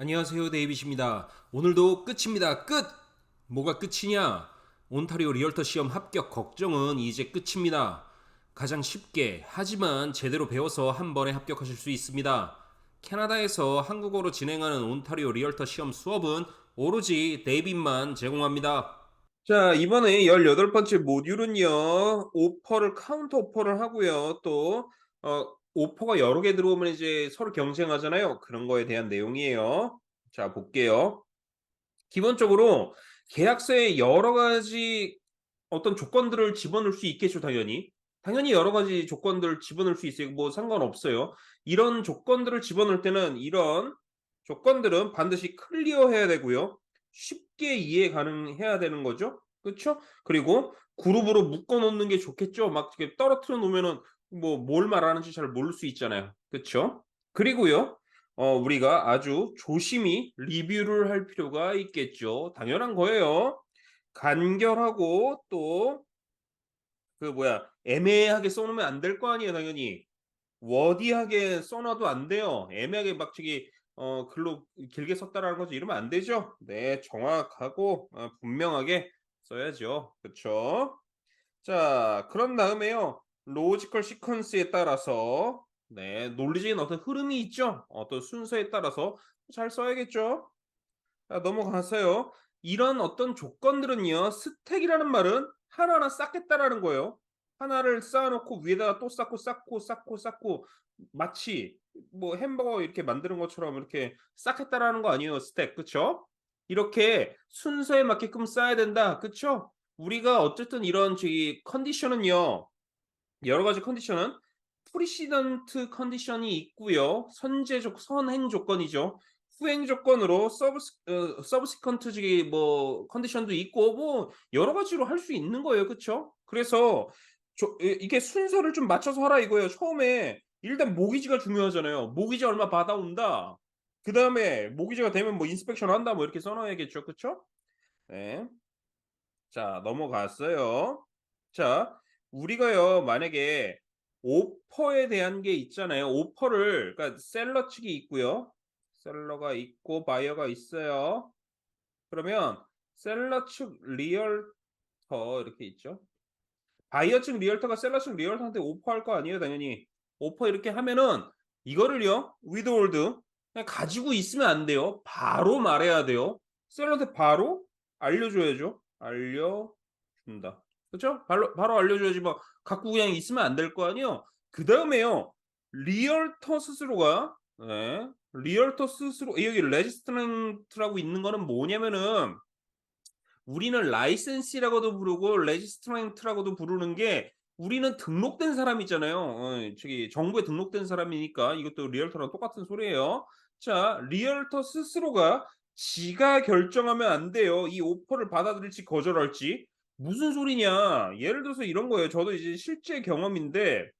안녕하세요 데이빗입니다. 오늘도 끝입니다. 끝! 뭐가 끝이냐? 온타리오 리얼터 시험 합격 걱정은 이제 끝입니다. 가장 쉽게 하지만 제대로 배워서 한 번에 합격하실 수 있습니다. 캐나다에서 한국어로 진행하는 온타리오 리얼터 시험 수업은 오로지 데이빗만 제공합니다. 자, 이번에 18번째 모듈은요, 오퍼를 카운터 오퍼를 하고요, 또, 어, 오퍼가 여러 개 들어오면 이제 서로 경쟁하잖아요. 그런 거에 대한 내용이에요. 자, 볼게요. 기본적으로 계약서에 여러 가지 어떤 조건들을 집어넣을 수 있겠죠, 당연히. 당연히 여러 가지 조건들을 집어넣을 수 있어요. 뭐 상관없어요. 이런 조건들을 집어넣을 때는 이런 조건들은 반드시 클리어해야 되고요. 쉽게 이해 가능해야 되는 거죠. 그렇죠? 그리고 그룹으로 묶어 놓는 게 좋겠죠. 막 이렇게 떨어뜨려 놓으면은 뭐 뭘 말하는지 잘 모를 수 있잖아요. 그렇죠? 그리고요. 어 우리가 아주 조심히 리뷰를 할 필요가 있겠죠. 당연한 거예요. 간결하고 또 그 뭐야 애매하게 써 놓으면 안 될 거 아니에요, 당연히. 워디하게 써 놔도 안 돼요. 애매하게 막 저기 어 글로 길게 썼다라는 거죠. 이러면 안 되죠. 네, 정확하고 어 분명하게 써야죠. 그쵸? 자, 그런 다음에요. 로지컬 시퀀스에 따라서 네, 논리적인 어떤 흐름이 있죠. 어떤 순서에 따라서 잘 써야겠죠. 자, 넘어가서요. 이런 어떤 조건들은요. 스택이라는 말은 하나하나 쌓겠다라는 거예요. 하나를 쌓아놓고 위에다가 또 쌓고 쌓고 쌓고 쌓고 마치 뭐 햄버거 이렇게 만드는 것처럼 이렇게 쌓겠다라는 거 아니에요. 스택, 그쵸? 이렇게 순서에 맞게끔 쌓아야 된다, 그쵸? 우리가 어쨌든 이런 저기 컨디션은요. 여러 가지 컨디션은 프리시던트 컨디션이 있고요. 선제적 선행 조건이죠. 후행 조건으로 서브스 어 서브시컨트 저기 뭐 컨디션도 있고 뭐 여러 가지로 할 수 있는 거예요. 그쵸? 그래서 조이 이게 순서를 좀 맞춰서 하라 이거예요. 처음에 일단 모기지가 중요하잖아요. 모기지 얼마 받아온다. 그 다음에 모기지가 되면 뭐 인스펙션 한다 뭐 이렇게 써 놔야겠죠. 그쵸? 네. 자, 넘어갔어요. 자, 우리가요. 만약에 오퍼에 대한 게 있잖아요. 오퍼를 그러니까 셀러 측이 있고요. 셀러가 있고 바이어가 있어요. 그러면 셀러 측 리얼터 이렇게 있죠. 바이어 측 리얼터가 셀러 측 리얼터한테 오퍼할 거 아니에요, 당연히. 오퍼 이렇게 하면은 이거를요. withhold 그냥 가지고 있으면 안 돼요. 바로 말해야 돼요. 셀러한테 바로 알려줘야죠. 알려준다. 그쵸? 바로, 바로 알려줘야지 뭐 갖고 그냥 있으면 안 될 거 아니에요. 그 다음에요. 리얼터 스스로가 네. 리얼터 스스로 여기 레지스트런트라고 있는 거는 뭐냐면은 우리는 라이센시라고도 부르고 레지스트런트라고도 부르는 게 우리는 등록된 사람이잖아요. 어, 저기 정부에 등록된 사람이니까 이것도 리얼터랑 똑같은 소리예요. 자, 리얼터 스스로가 지가 결정하면 안 돼요. 이 오퍼를 받아들일지 거절할지. 무슨 소리냐? 예를 들어서 이런 거예요. 저도 이제 실제 경험인데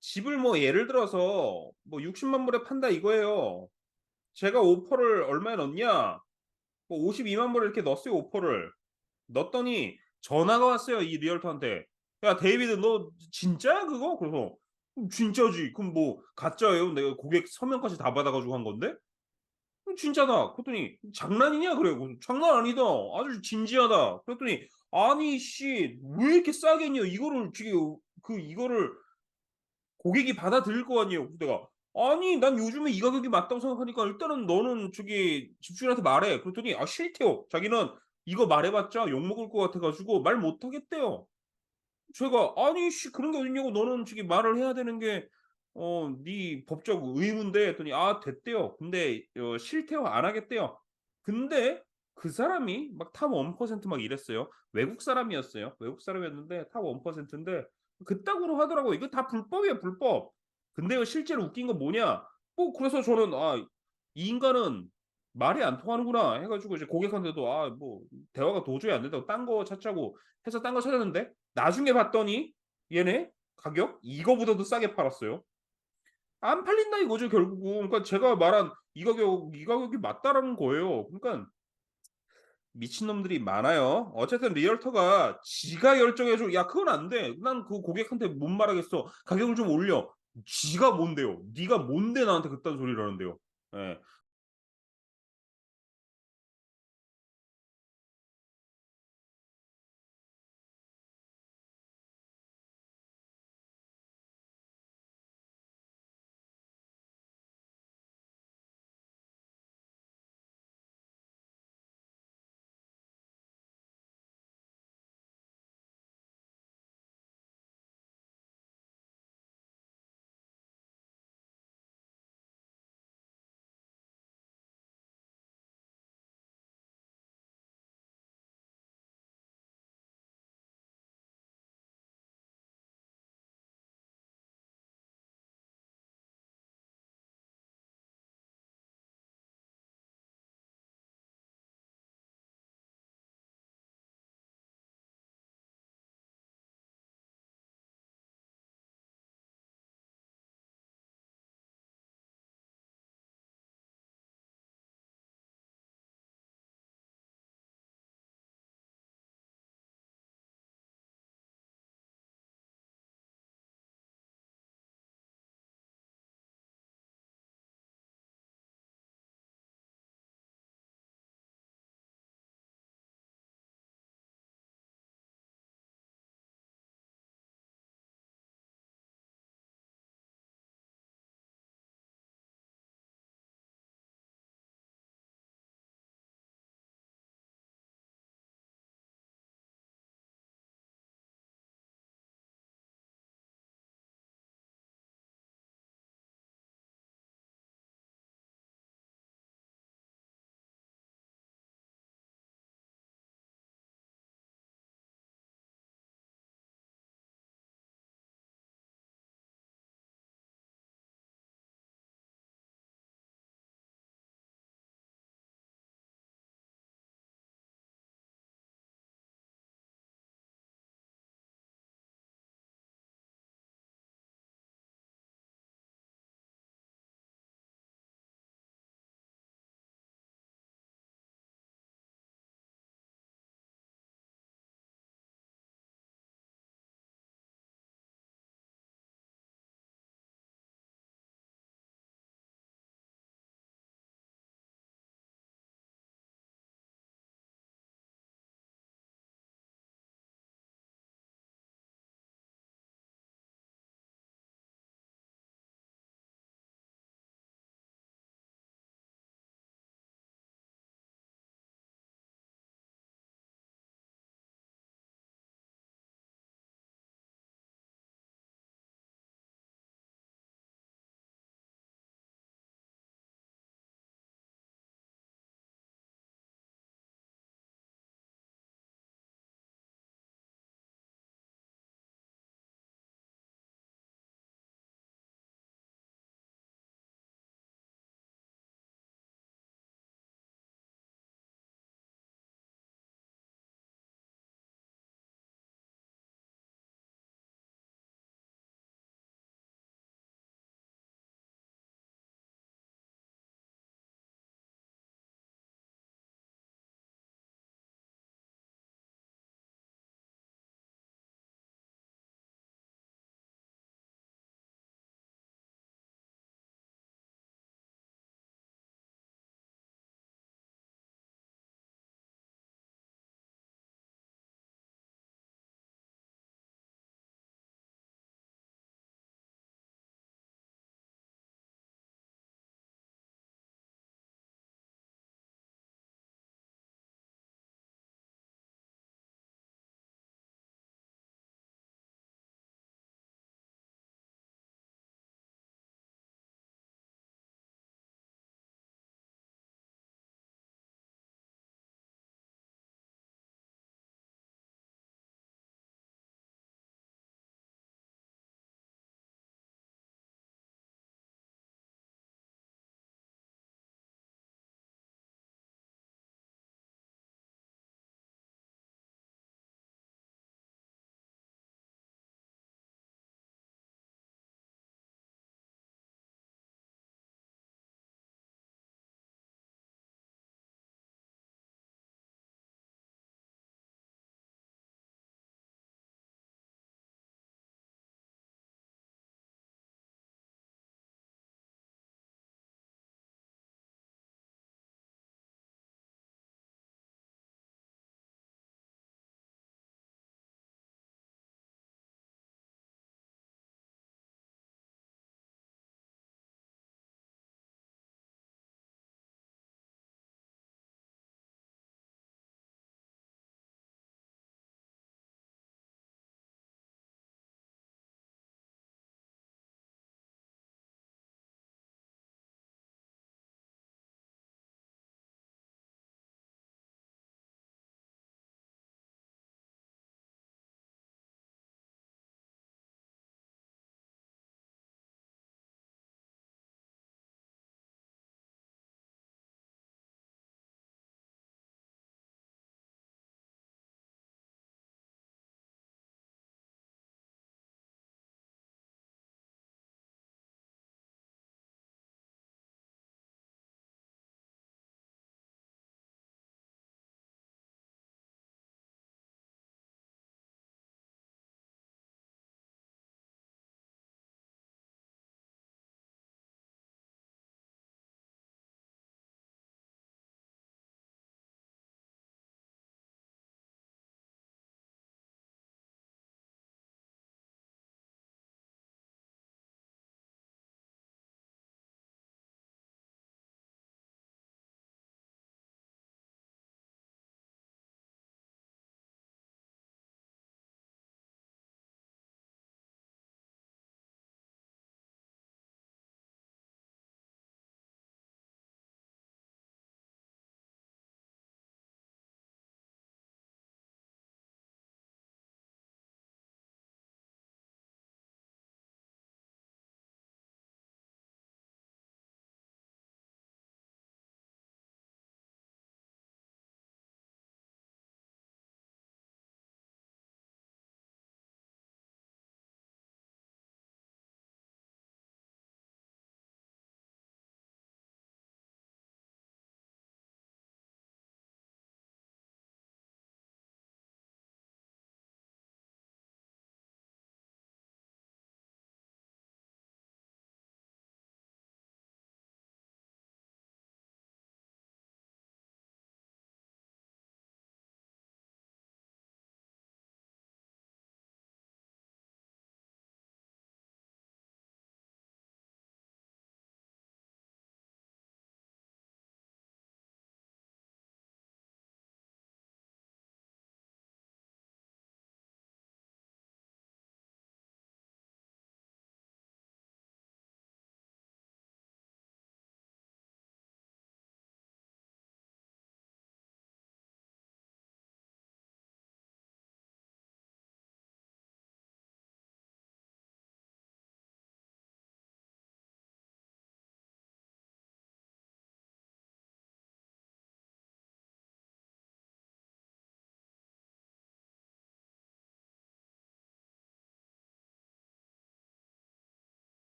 집을 뭐 예를 들어서 뭐 60만 불에 판다 이거예요. 제가 오퍼를 얼마에 넣었냐? 뭐 52만 불에 이렇게 넣었어요, 오퍼를. 넣었더니 전화가 왔어요, 이 리얼터한테. 야, 데이비드 너 진짜야 그거? 그래서 "음, 진짜지. 그럼 뭐 가짜예요? 내가 고객 서명까지 다 받아 가지고 한 건데? "음, 진짜다. 그랬더니 장난이냐? 그래. 그래서 장난 아니다. 아주 진지하다. 그랬더니 아니 씨, 왜 이렇게 싸게 했냐? 이거를 지금 그 이거를 고객이 받아들일 거 아니에요. 내가 아니 난 요즘에 이 가격이 맞다고 생각하니까 일단은 너는 저기 집주인한테 말해. 그랬더니 아 싫대요. 자기는 이거 말해봤자 욕먹을 것 같아 가지고 말 못하겠대요. 제가 "아니 씨 그런 게 어딨냐고. 너는 저기 말을 해야 되는 게 어 네 법적 의무인데." 했더니 아 됐대요. 근데 어 싫대요. 안 하겠대요. 근데 그 사람이 막 탑 1%막 이랬어요. 외국 사람이었어요. 외국 사람이었는데 탑 1%인데 그따구로 하더라고요. 이거 다 불법이에요, 불법. 근데요 실제로 웃긴 건 뭐냐? 뭐 그래서 저는 '아 이 인간은 말이 안 통하는구나.' 해 가지고 이제 고객한테도 아 뭐 대화가 도저히 안 된다고 딴 거 찾자고 해서 딴 거 찾았는데 나중에 봤더니 얘네 가격 이거보다도 싸게 팔았어요. 안 팔린다 이거죠 결국은. 그러니까 제가 말한 이 가격 이 가격이 맞다라는 거예요. 그러니깐 미친놈들이 많아요. 어쨌든 리얼터가 지가 결정해 줘. "야 그건 안 돼. 난 그 고객한테 못 말하겠어. 가격을 좀 올려." 지가 뭔데요? 네가 뭔데 나한테 그딴 소리를 하는데요. 예.